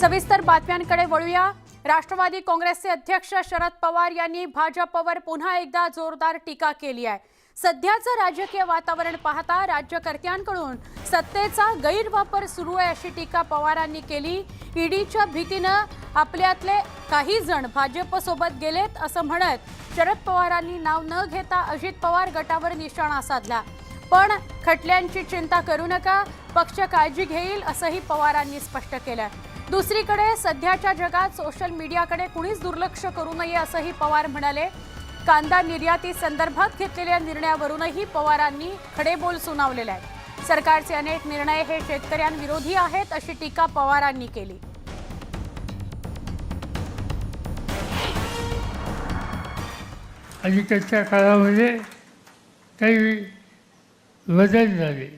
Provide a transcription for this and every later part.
सविस्तर बातम्यांकडे वळूया. राष्ट्रवादी काँग्रेसचे अध्यक्ष शरद पवार यांनी भाजपवर पुन्हा एकदा जोरदार टीका केली आहे. सध्याचं राजकीय वातावरण पाहता राज्यकर्त्यांकडून सत्तेचा गैरवापर सुरू आहे अशी टीका पवारांनी केली. ईडीच्या भीतीनं आपल्यातले काही जण भाजपसोबत गेलेत असं म्हणत शरद पवारांनी नाव न घेता अजित पवार गटावर निशाणा साधला. पण खटल्यांची चिंता करू नका पक्ष काळजी घेईल असंही पवारांनी स्पष्ट केलं दुसरीकडे सध्याच्या जगात सोशल मीडियाकडे कुणीच दुर्लक्ष करू नये असंही पवार म्हणाले. कांदा निर्याती संदर्भात घेतलेल्या निर्णयावरूनही पवारांनी खडेबोल सुनावलेले आहेत. सरकारचे अनेक निर्णय हे शेतकऱ्यांविरोधी आहेत अशी टीका पवारांनी केली. अलीकडच्या काळामध्ये काही बदल झाले.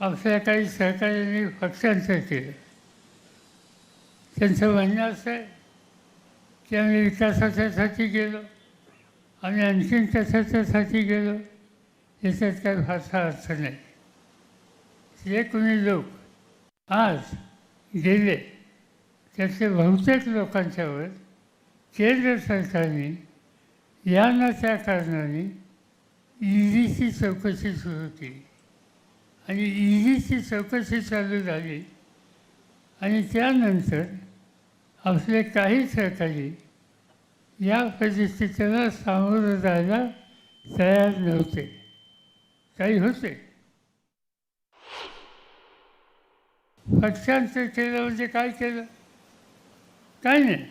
आपल्या काही सहकार्याने पक्षांतर केलं. त्यांचं म्हणणं असं आहे. की आम्ही विकासाच्यासाठी गेलो. आम्ही आणखीन कशाच्यासाठी गेलो. याच्यात काही फारसा अर्थ नाही. जे कोणी लोक आज गेले त्याचे बहुतेक लोकांच्यावर केंद्र सरकारने या ना त्या कारणाने ईडीची चौकशी सुरू केली. आणि ईडीची चौकशी चालू झाली. आणि त्यानंतर आपले काही सहकारी या परिस्थितीला सामोरं जायला तयार नव्हते. काही होते. पक्षांतर केलं म्हणजे काय केलं? काय नाही.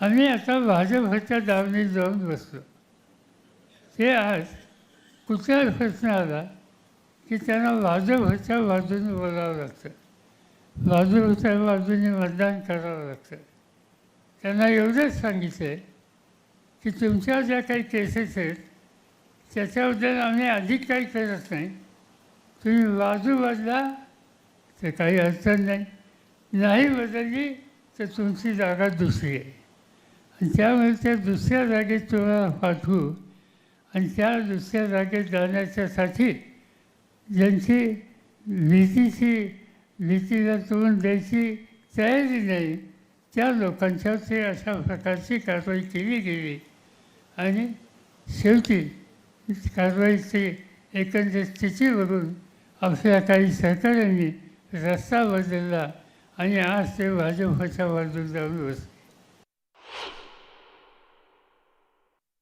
आम्ही आता भाजपच्या दावणीत जाऊन बसलो. ते आज कुठल्या प्रश्न आला की त्यांना भाजपच्या बाजूने बोलावं लागतं? बाजूच्या बाजूने मतदान करावं लागतं. त्यांना एवढंच सांगितलं आहे की तुमच्या ज्या काही केसेस आहेत त्याच्याबद्दल आम्ही अधिक काही करत नाही. तुम्ही बाजू बदला तर काही अडचण नाही. नाही बदलली तर तुमची जागा दुसरी आहे. आणि त्यामुळे त्या दुसऱ्या जागेत तुम्हाला पाठवू आणि त्या दुसऱ्या जागेत जाण्याच्यासाठी ज्यांची भीतीची भीतीला तोंड द्यायची तयारी नाही. त्या लोकांच्या ते अशा प्रकारची कारवाई केली गेली. आणि शेवटी कारवाईची एकंदर स्थिती बघून आपल्या काही सहकाऱ्यांनी रस्ता बदलला आणि आज ते भाजपच्या बाजून जाऊन बसले.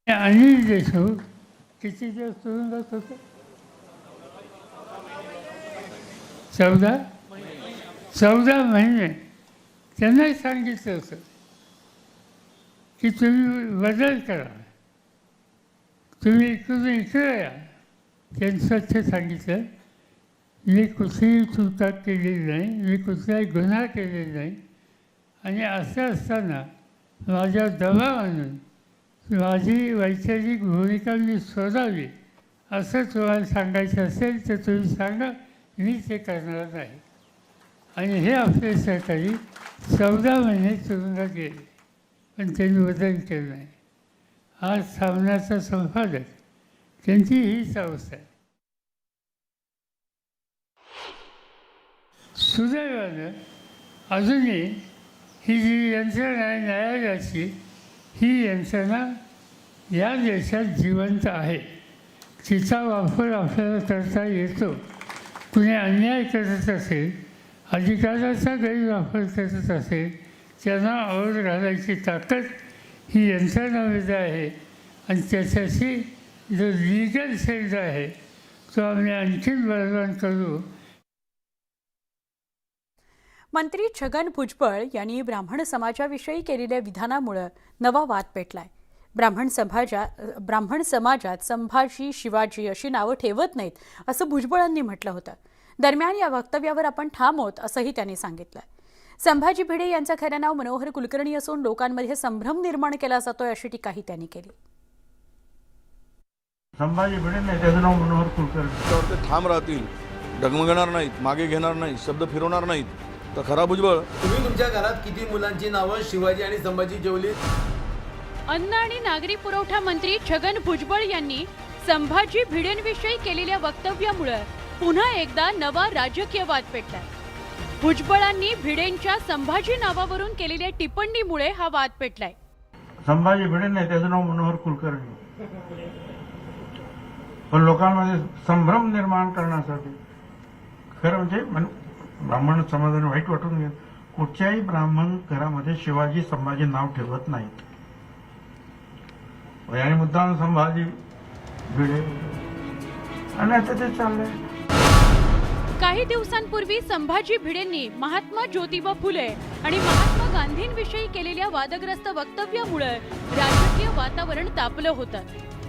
अनिल देशमुख किती दिवस तुरुंगात होते? चौदा? चौदा महिने. त्यांनाही सांगितलं होतं की तुम्ही बदल करा. तुम्ही इकडून इकडे या. त्यांनी स्वच्छ सांगितलं मी कुठलीही चुका केलेली नाही मी कुठलाही गुन्हा केलेला नाही. आणि असं असताना माझ्या दबाव आणून माझी वैचारिक भूमिका मी सोडावी असं तुम्हाला सांगायचं असेल तर तुम्ही सांगा मी ते करणार नाही आणि हे आपले सहकारी चौदा महिने तुरुंगात गेले पण त्यांनी बदल केला नाही. आज सामन्याचा संपादक त्यांची हीच अवस्था आहे. सुदैवानं अजूनही ही जी यंत्रणा आहे न्यायालयाची ही यंत्रणा या देशात जिवंत आहे. तिचा वापर आपल्याला करता येतो. कुणी अन्याय करत असेल अधिकाराचा गैरवापर करत असेल त्यांना आवड घालायची ताकद ही यंत्रणामध्ये आहे. आणि त्याच्याशी जो लिगल सेल्ड आहे तो आम्ही आणखीन बलवान करू. मंत्री छगन भुजबळ यांनी ब्राह्मण समाजाविषयी केलेल्या विधानामुळे नवा वाद पेटलाय. ब्राह्मण समाजा ब्राह्मण समाजात संभाजी शिवाजी अशी नावं ठेवत नाहीत असं भुजबळांनी म्हटलं होतं. दरम्यान या वक्तव्यावर आपण ठाम आहोत असंही त्यांनी सांगितलं संभाजी भिडे यांचं खरं नाव मनोहर कुलकर्णी असून लोकांमध्ये संभ्रम निर्माण केला जातोय अशी टीकाही त्यांनी केली. संभाजी भिडे नाही त्याचं नाव मनोहर कुलकर्णी. ते ठाम राहतील डगमगणार नाहीत मागे घेणार नाहीत शब्द फिरवणार नाहीत. तर खरा भुजबळ. तुम्ही तुमच्या घरात किती मुलांची नावं शिवाजी आणि संभाजी जेवली अन्न आणि नागरी पुरवठा मंत्री छगन भुजबळ यांनी संभाजी भिडेंविषयी केलेल्या वक्तव्यामुळे पुन्हा एकदा नवा राजकीय वाद पेटलाय. भुजबळांनी भिडेंच्या संभाजी नावावरून केलेल्या टिप्पणीमुळे हा वाद पेटलाय. संभाजी भिडे नाही त्याचं नाव मनोहर कुलकर्णी. पण लोकांमध्ये संभ्रम निर्माण करण्यासाठी खरं म्हणजे ब्राह्मण समाजाने वाईट वाटून घेत कुठच्याही ब्राह्मण घरामध्ये शिवाजी संभाजी नाव ठेवत नाहीत. आणि मुद्दाम संभाजी भिडे आणि आता ते चाललंय. काही दिवसांपूर्वी संभाजी भिडेंनी महात्मा ज्योतिबा फुले आणि महात्मा गांधींविषयी केलेल्या वादग्रस्त वक्तव्यामुळे राजकीय वातावरण तापलं होतं.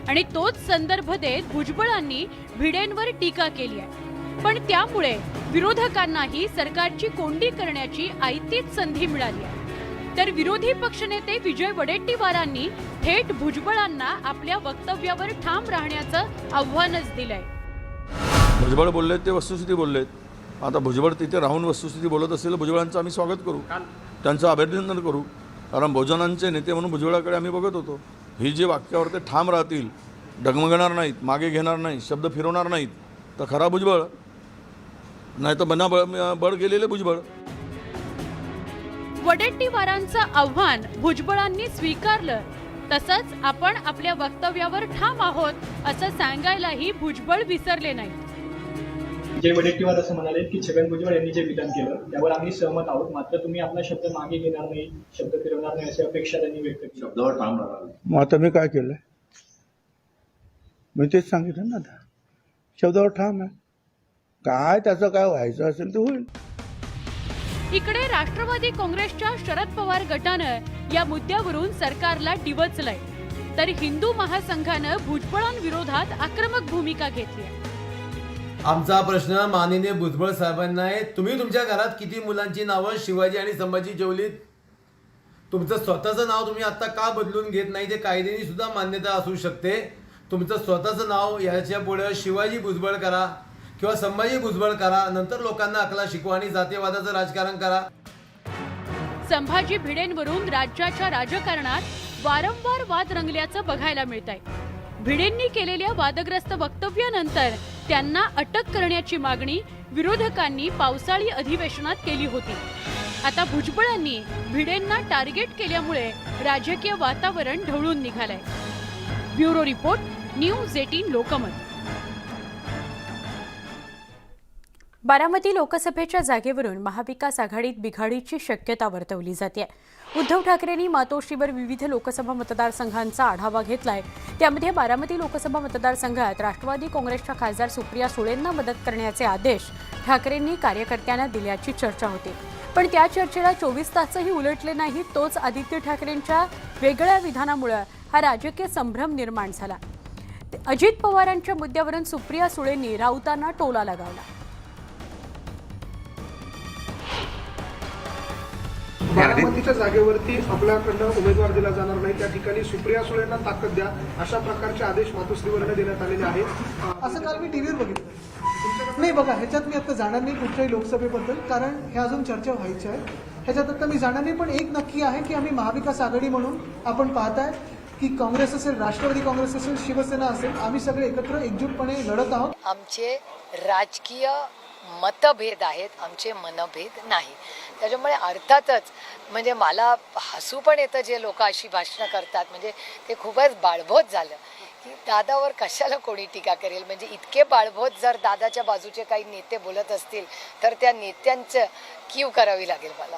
आणि तोच संदर्भ देत भुजबळांनी भिडेंवर टीका केली आहे. पण त्यामुळे विरोधकांनाही सरकारची कोंडी करण्याची आयतीच संधी मिळाली आहे. तर विरोधी पक्षनेते विजय वडेट्टीवारांनी थेट भुजबळांना आपल्या वक्तव्यावर ठाम राहण्याचं आव्हानच दिलंय. भुजबळ बोललेत ते वस्तुस्थिती बोललेत. आता भुजबळ तिथे राहून वस्तुस्थिती बोलत असेल भुजबळांचं आम्ही स्वागत करू. त्यांचं अभिनंदन करू. कारण बहुजनांचे नेते म्हणून भुजबळाकडे आम्ही बघत होतो. ही जे वाक्यावर ते ठाम राहतील डगमगणार नाहीत मागे घेणार नाहीत शब्द फिरवणार नाहीत तर खरा भुजबळ नाही तर बना बळ बळ गेलेले भुजबळ. वडेट्टीवारांचं आव्हान भुजबळांनी स्वीकारलं. तसंच आपण आपल्या वक्तव्यावर ठाम आहोत असं सांगायलाही भुजबळ विसरले नाही विजय वडेट्टीवार असं म्हणाले की छगन भुजबळ यांनी जे विधान केलं त्यावर आम्ही सहमत आहोत. मात्र तुम्ही आपला शब्द मागे घेणार नाही शब्द फिरवणार नाही अशी अपेक्षा त्यांनी व्यक्त केली. मग आता मी काय केलंय? मी तेच सांगितलं ना आता. शब्दावर ठाम आहे. काय त्याचं काय व्हायचं असेल ते होईल. इकडे राष्ट्रवादी काँग्रेसच्या शरद पवार गटानं या मुद्द्यावरून सरकारला डिवचलंय. तर हिंदू महासंघानं भुजबळांविरोधात आक्रमक भूमिका घेतली आहे. आमचा प्रश्न माननीय भुजबळ साहेबांना आहे तुम्ही तुमच्या घरात किती मुलांची नावं शिवाजी आणि संभाजी जेवलीत? तुमचं स्वतःचं नाव तुम्ही आता का बदलून घेत नाही ते कायद्याने सुद्धा मान्यता असू शकते. तुमचं स्वतःचं नाव याच्यापुढे शिवाजी भुजबळ करा किंवा संभाजी भुजबळ करा नंतर लोकांना अकला शिकवा आणि जातीयवादाचं राजकारण करा. संभाजी भिडेंवरून राज्याच्या राजकारणात वारंवार वाद रंगल्याचं बघायला मिळत आहे भिडेंनी केलेल्या वादग्रस्त वक्तव्यानंतर त्यांना अटक करण्याची मागणी विरोधकांनी पावसाळी अधिवेशनात केली होती. आता भुजबळांनी भिडेंना टार्गेट केल्यामुळे राजकीय वातावरण ढवळून निघालंय. Bureau report news eighteen Lokmat. Baramati लोकसभेच्या जागेवरून महाविकास आघाडीत बिघाडीची शक्यता वर्तवली जाते उद्धव ठाकरेंनी मातोश्रीवर विविध लोकसभा मतदारसंघांचा आढावा घेतलाय. त्यामध्ये बारामती लोकसभा मतदारसंघात राष्ट्रवादी काँग्रेसच्या खासदार सुप्रिया सुळेंना मदत करण्याचे आदेश ठाकरेंनी कार्यकर्त्यांना दिल्याची चर्चा होती. पण त्या चर्चेला चोवीस तासही उलटले नाही तोच आदित्य ठाकरेंच्या वेगळ्या विधानामुळे हा राजकीय संभ्रम निर्माण झाला. अजित पवारांच्या मुद्द्यावरून सुप्रिया सुळेंनी राऊतांना टोला लगावला. बारामतीच्या जागेवरती आपल्याकडनं उमेदवार दिला जाणार नाही. त्या ठिकाणी सुप्रिया सुळेंना ताकद द्या. अशा प्रकारचे आदेश मातोश्रीवरनं देण्यात आलेले आहेत. असं काल मी टीव्हीवर बघितलं. नाही बघा ह्याच्यात मी आता जाणार नाही कुठच्याही लोकसभेबद्दल कारण हे अजून चर्चा व्हायची आहे. ह्याच्यात आता मी जाणार नाही पण एक नक्की आहे की आम्ही महाविकास आघाडी म्हणून आपण पाहताय की काँग्रेस असेल राष्ट्रवादी काँग्रेस असेल शिवसेना असेल आम्ही सगळे एकत्र एकजूटपणे लढत आहोत. आमचे राजकीय मतभेद आहेत आमचे मनभेद नाही. त्याच्यामुळे अर्थातच म्हणजे मला हसू पण येतं जे लोक अशी भाषणं करतात. म्हणजे ते खूपच बाळभोत झालं. की दादावर कशाला कोणी टीका करेल? म्हणजे इतके बाळभोत जर दादाच्या बाजूचे काही नेते बोलत असतील तर त्या नेत्यांचं कीव करावी लागेल मला?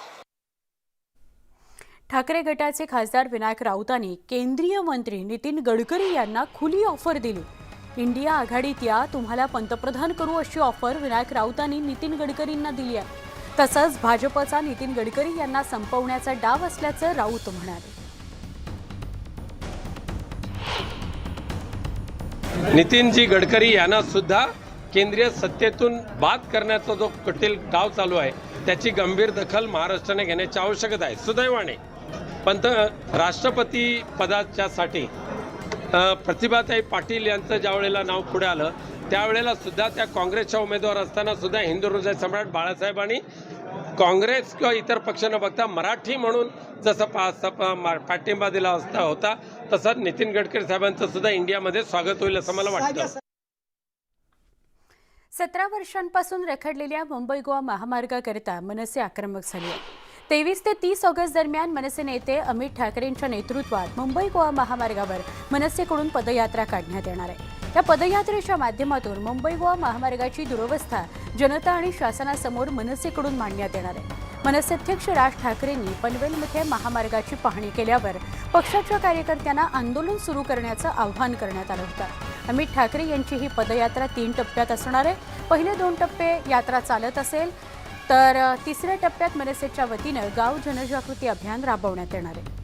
ठाकरे गटाचे खासदार विनायक राऊतांनी केंद्रीय मंत्री नितीन गडकरी यांना खुली ऑफर दिली. इंडिया आघाडीत या तुम्हाला पंतप्रधान करू अशी ऑफर विनायक राऊतांनी नितीन गडकरींना दिली आहे. तसंच भाजपचा नितीन गडकरी यांना संपवण्याचा डाव असल्याचं राऊत म्हणाले. नितीनजी गडकरी यांना सुद्धा केंद्रीय सत्तेतून बाद करण्याचा जो कटील डाव चालू आहे त्याची गंभीर दखल महाराष्ट्राने घेण्याची आवश्यकता आहे. सुदैवाने पंत राष्ट्रपती पदाच्यासाठी प्रतिभाताई पाटील यांचं ज्या वेळेला नाव पुढे आलं त्यावेळेला सुद्धा त्या काँग्रेसच्या उमेदवार असताना सुद्धा हिंदू हृदय सम्राट बाळासाहेबांनी काँग्रेस किंवा इतर पक्ष न बघता मराठी म्हणून जसं पा पाठिंबा दिला असता होता तसं नितीन गडकरी साहेबांचं सुद्धा इंडियामध्ये स्वागत होईल असं मला वाटतं. सतरा वर्षांपासून रखडलेल्या मुंबई गोवा महामार्गाकरिता मनसे आक्रमक झाली आहे तेवीस ते तीस ऑगस्ट दरम्यान मनसे नेते अमित ठाकरेंच्या नेतृत्वात मुंबई गोवा महामार्गावर मनसेकडून पदयात्रा काढण्यात येणार आहे. या पदयात्रेच्या माध्यमातून मुंबई गोवा महामार्गाची दुरवस्था जनता आणि शासनासमोर मनसेकडून मांडण्यात येणार आहे. मनसे अध्यक्ष राज ठाकरेंनी पनवेलमध्ये महामार्गाची पाहणी केल्यावर पक्षाच्या कार्यकर्त्यांना आंदोलन सुरू करण्याचं आवाहन करण्यात आलं होतं. अमित ठाकरे यांची ही पदयात्रा तीन टप्प्यात असणार आहे. पहिले दोन टप्पे यात्रा चालत असेल तर तिसऱ्या टप्प्यात मनसेच्या वतीनं गाव जनजागृती अभियान राबवण्यात येणार आहे.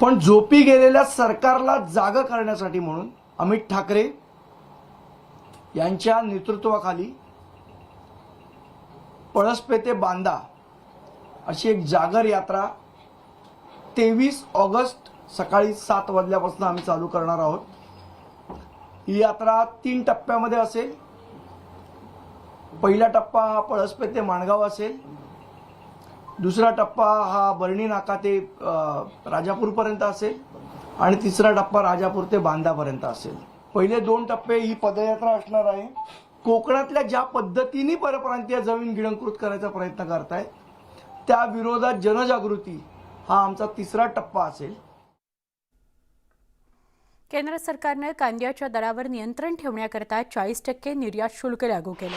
पण झोपी गेलेल्या सरकारला जाग करण्यासाठी म्हणून अमित ठाकरे यांच्या नेतृत्वाखाली पळसपे ते बांदा अशी एक जागर यात्रा तेवीस ऑगस्ट सकाळी सात वाजल्यापासून आम्ही चालू करणार आहोत. ही यात्रा तीन टप्प्यामध्ये असेल. पहिला टप्पा हा पळसपे ते माणगाव असेल. दुसरा टप्पा हा बर्णी नाका ते राजापूरपर्यंत असेल आणि तिसरा टप्पा राजापूर ते बांदापर्यंत असेल. पहिले दोन टप्पे ही पदयात्रा असणार आहे. कोकणातल्या ज्या पद्धतीने परप्रांतीय जमीन गिळंकृत करायचा प्रयत्न करतायत त्या विरोधात जनजागृती हा आमचा तिसरा टप्पा असेल. केंद्र सरकारनं कांद्याच्या दरावर नियंत्रण ठेवण्याकरता चाळीस टक्के निर्यात शुल्क लागू केलं.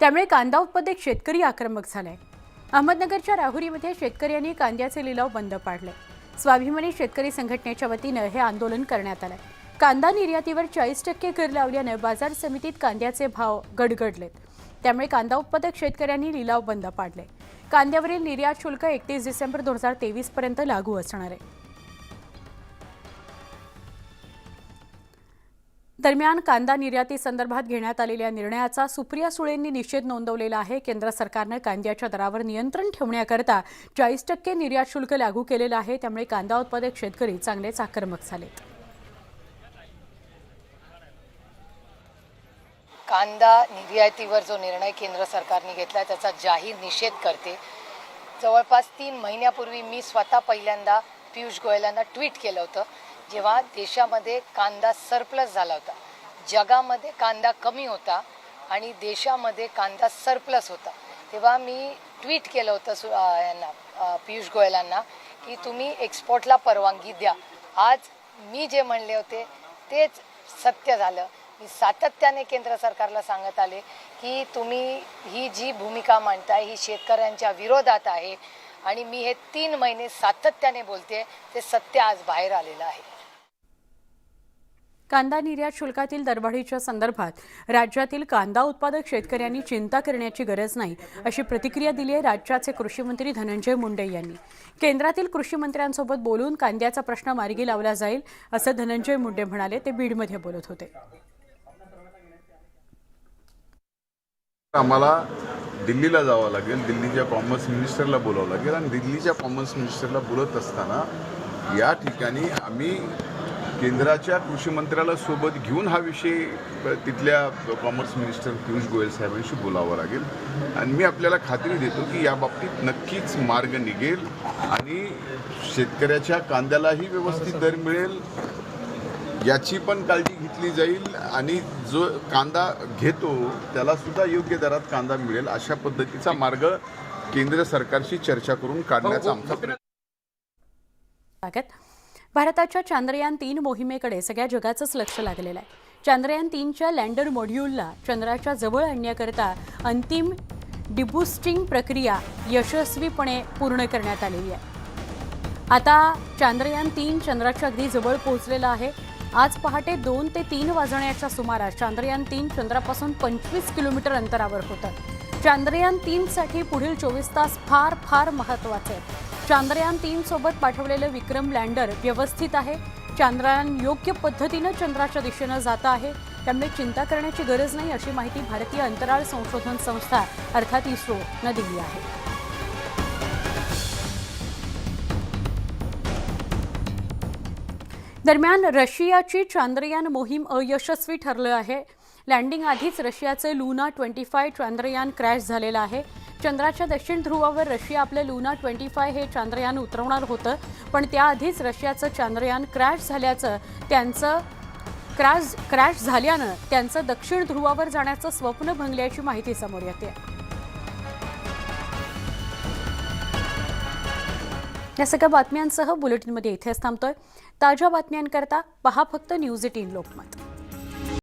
त्यामुळे कांदा उत्पादक शेतकरी आक्रमक झालाय. अहमदनगरच्या राहुरीमध्ये शेतकऱ्यांनी कांद्याचे लिलाव बंद पाडले. स्वाभिमानी शेतकरी संघटनेच्या वतीनं हे आंदोलन करण्यात आलं कांदा निर्यातीवर चाळीस टक्के कर लावल्यानं बाजार समितीत कांद्याचे भाव गडगडलेत. त्यामुळे कांदा उत्पादक शेतकऱ्यांनी लिलाव बंद पाडले. कांद्यावरील निर्यात शुल्क एकतीस डिसेंबर दोन हजार तेवीस पर्यंत लागू असणार आहे. दरम्यान कांदा निर्याती संदर्भात घेण्यात आलेल्या निर्णयाचा सुप्रिया सुळेंनी निषेध नोंदवलेला आहे. केंद्र सरकारनं कांद्याच्या दरावर नियंत्रण ठेवण्याकरता चाळीस टक्के निर्यात शुल्क लागू केलेलं आहे. त्यामुळे कांदा उत्पादक शेतकरी चांगलेच आक्रमक झालेत. कांदा निर्यातीवर जो निर्णय केंद्र सरकारने घेतला त्याचा जाहीर निषेध करते. जवळपास तीन महिन्यापूर्वी मी स्वतः पहिल्यांदा पियुष गोयलांना ट्विट केलं होतं. जेव्हा देशामध्ये कांदा सरप्लस झाला होता जगामध्ये कांदा कमी होता आणि देशामध्ये कांदा सरप्लस होता तेव्हा मी ट्विट केलं होतं सु यांना पियुष गोयलांना की तुम्ही एक्सपोर्टला परवानगी द्या. आज मी जे म्हणले होते तेच सत्य झालं. मी सातत्याने केंद्र सरकारला सांगत आले की तुम्ही ही जी भूमिका मांडताय ही शेतकऱ्यांच्या विरोधात आहे आणि मी हे तीन महिने सातत्याने बोलते ते सत्य आज बाहेर आलेलं आहे. कांदा निर्यात शुल्कातील दरवाढीच्या संदर्भात राज्यातील कांदा उत्पादक शेतकऱ्यांनी चिंता करण्याची गरज नाही अशी प्रतिक्रिया दिली आहे राज्याचे कृषी मंत्री धनंजय मुंडे यांनी. केंद्रातील कृषी मंत्र्यांसोबत बोलून कांद्याचा प्रश्न मार्गी लावला जाईल असं धनंजय मुंडे म्हणाले. ते बीडमध्ये बोलत होते. आम्हाला दिल्लीला जावं लागेल दिल्लीच्या कॉमर्स मिनिस्टरला बोलावं लागेल आणि दिल्लीच्या कॉमर्स मिनिस्टरला बोलत असताना या ठिकाणी आम्ही केंद्राच्या कृषी मंत्र्याला सोबत घेऊन हा विषय तिथल्या कॉमर्स मिनिस्टर पियुष गोयल साहेबांशी बोलावा लागेल. आणि मी आपल्याला खात्री देतो की या बाबतीत नक्कीच मार्ग निघेल आणि शेतकऱ्याच्या कांद्यालाही व्यवस्थित दर मिळेल. याची पण काळजी घेतली जाईल आणि जो कांदा घेतो त्याला सुद्धा योग्य दरात कांदा मिळेल अशा पद्धतीचा मार्ग केंद्र सरकारशी चर्चा करून काढण्याचा आमचा प्रयत्न. भारताच्या चांद्रयान तीन मोहिमेकडे सगळ्या जगाचंच लक्ष लागलेलं आहे. चांद्रयान तीनच्या लँडर मॉड्यूलला चंद्राच्या जवळ आणण्याकरता अंतिम डिबुस्टिंग प्रक्रिया यशस्वीपणे पूर्ण करण्यात आलेली आहे. आता चांद्रयान तीन चंद्राच्या अगदी जवळ पोहोचलेलं आहे. आज पहाटे दोन ते तीन वाजण्याच्या सुमारास चांद्रयान तीन चंद्रापासून पंचवीस किलोमीटर अंतरावर होतं. चांद्रयान तीनसाठी पुढील चोवीस तास फार फार महत्त्वाचे आहेत. चांद्रयान तीन सोबत पाठवलेलं विक्रम लँडर व्यवस्थित आहे. चांद्रयान योग्य पद्धतीनं चंद्राच्या दिशेनं जात आहे. त्यामुळे चिंता करण्याची गरज नाही अशी माहिती भारतीय अंतराळ संशोधन संस्था अर्थात इस्रोनं दिली आहे. दरम्यान रशियाची चांद्रयान मोहीम अयशस्वी ठरलं आहे. लँडिंग आधीच रशियाचे Luna twenty five Chandrayaan crash झालेलं आहे. चंद्राच्या दक्षिण ध्रुवावर रशिया आपलं लुना ट्वेंटी फाय हे चांद्रयान उतरवणार होतं पण त्याआधीच रशियाचं चांद्रयान क्रॅश झाल्याचं त्यांचं क्रॅश क्रॅश झाल्यानं त्यांचं दक्षिण ध्रुवावर जाण्याचं स्वप्न भंगल्याची माहिती समोर येते. या सगळ्या बातम्यांसह बुलेटिनमध्ये इथेच थांबतोय. ताज्या बातम्यांकरता पहा फक्त न्यूज एटीन लोकमत.